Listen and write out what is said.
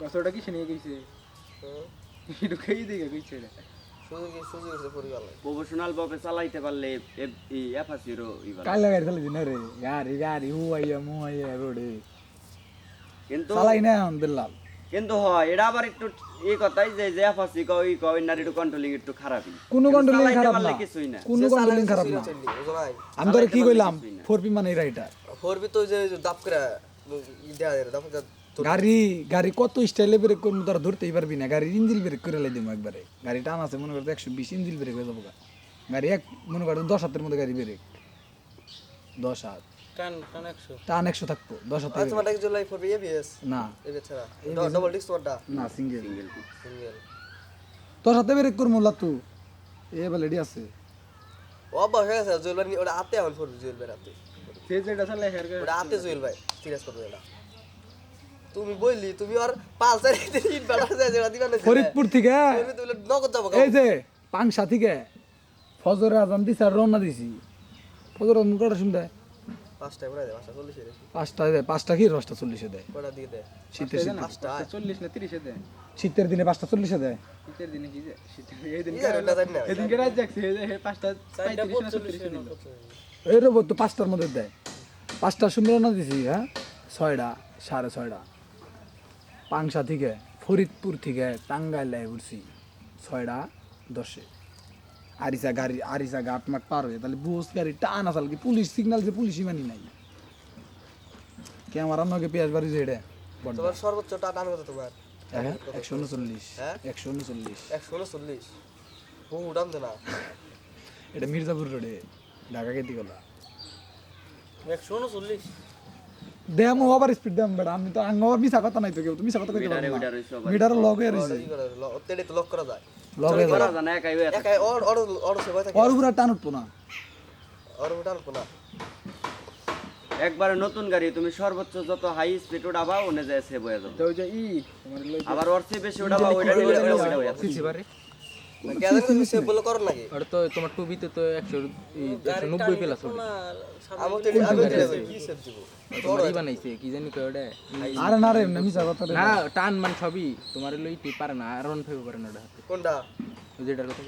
কসটা কি শুনিয়ে গেছে? একটু খেয়ে দিকে কইছে রে সুযোগ সুযোগ হচ্ছে পরিবার? প্রফেশনাল ভাবে চালাইতে পারলে এফাসিরও কাল লাগাই চালাইছি না রে। গাড়ি গাড়ি হুয়াইয়া মুহাইয়া রোডে কিন্তু চালাই না এখন কিন্তু হয় এটা আবার একটু এই কথাই যে যে এফাসি কই কই না একটু কন্ট্রোলিং একটু খারাপই। কোনো কন্ট্রোলিং খারাপ পারলে না। কিছুই না। কোনো কন্ট্রোলিং খারাপ না। চললি বুঝো নাই আমি তোরে কি কইলাম? কিছুই না। ফোর পি মানে রাইটার ফোর তো যে যে দাপ করে দেয়া দাপ করে গাড়ি গাড়ি কত স্টাইলে ব্রেক করব? তোরা ধরতেই পারবি না। গাড়ির ইঞ্জিল ব্রেক করে লাই দিব একবারে। গাড়ি টান আছে মনে করতে একশো বিশ ইঞ্জিল ব্রেক হয়ে যাব গাড়ি এক মনে করতে দশ হাতের মধ্যে গাড়ি ব্রেক দশ হাত। টান টান একশো। টান একশো থাকব দশ হাতে বি না। এবিএস ছাড়া। ডবল না সিঙ্গেল দশ হাতে ব্রেক করব লাতু। এ বেলেডি আছে। ও অবাক হয়ে গেছে। জুয়েল ভাই ওটা আতে আমার ফোর জুয়েল ভাই আতে সে যেটা চালাই হের ওটা আতে জুয়েল ভাই সিরিয়াস করবে এটা তুমি বললি তুমি আর পালসার তিন বেলা যায় যেটা দিবা না ফরিদপুর থেকে? তুমি নগদ যাব এই যে পাংশা থেকে ফজরে আজান দিছে আর রওনা দিছি। ফজর আজান কটা শুনতে পাঁচটায় পড়াই দেয়? পাঁচটা চল্লিশে রে পাঁচটা দেয় পাঁচটা কি? দশটা চল্লিশে দেয়। কটা দিয়ে দেয়? শীতের শীত- পাঁচটা। চল্লিশ না তিরিশে দেয়? শীতের দিনে পাঁচটা চল্লিশে দেয়? শীতের দিনে কি যে? শীতের এই দিন কি জানি ওটা জানি না। এদিনকে রাত জাগছে এই পাঁচটা চল্লিশে দিল এই রোবট তো পাঁচটার মধ্যে দেয়। পাঁচটার সময় রওনা দিছি হ্যাঁ? ছয়টা সাড়ে ছয়টা। পাংশা থেকে ফরিদপুর থেকে টাঙ্গাইল উঠছি ছয়টা দশে। আরিসা গাড়ি আরিসা ঘাট মাঠ পার হয়ে তাহলে বুস গাড়ি টান আসাল কি পুলিশ সিগন্যাল যে পুলিশই মানি নাই। ক্যামেরা নগে পেঁয়াজ বাড়ি যে এটা তোমার সর্বোচ্চ টাকা কত তোমার? একশো উনচল্লিশ হ্যাঁ? একশো উনচল্লিশ। একশো উনচল্লিশ? বহু দাম না। এটা মির্জাপুর রোডে ঢাকা কেতি গলা একশো উনচল্লিশ? দেম ওভার স্পিড দেম বেটা আমি তো আঙ্গ মিছা কথা নাই তো কেউ তুমি মিছা কথা কইতে পারো। মিটার লগ হয়ে রইছে ওতে তো লক করা যায় লগ হয়ে করা যায় না একাই হয়ে। একাই অর অর অর সেবা থাকে। ওর উপরে টান উঠবো না। অর ওটা অল্প না। একবারে নতুন গাড়ি তুমি সর্বোচ্চ যত হাই স্পিড উঠাবা ওনে যায় সেভ হয়ে যাবে। তো ওই যে ই আবার চেয়ে বেশি উঠাবা ওইটা ওইটা ওইটা তো তোমার টুবিতে তো একশো একশো নব্বই প্লাস ওটা বানাইছে কি জানি কয় ওটা? আরে না রে এমনি কথা না টান মান সবই তোমার লই পারে না আর অন ফেবে পারে না ওটা কোনটা? যেটার কথা